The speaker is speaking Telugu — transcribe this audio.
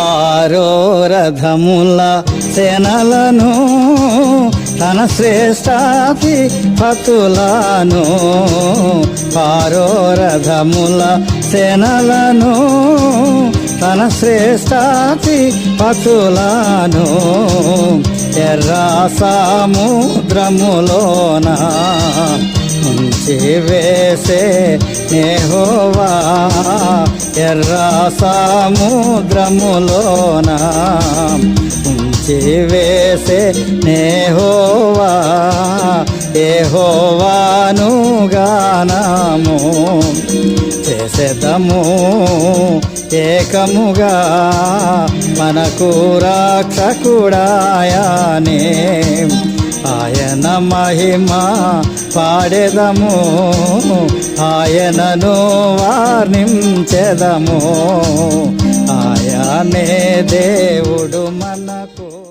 ఆరో రథముల సేనలను తన శ్రేష్టాతి పతులను ఆరో రథముల సేనలను తన శ్రేష్టాతి పతులను ఎర్ర సముద్రములోనా ముంచి నేహోవా ఎర్ర సముద్రములోన ముంచి వేసే నేహోవా ఏహోవాను గానము చేసేదము ఏకముగా మనకు రక్షకుడాయనే. ఆయన మహిమ పాడెదము. ఆయనను వర్ణించెదము ఆయనే దేవుడు మనకు.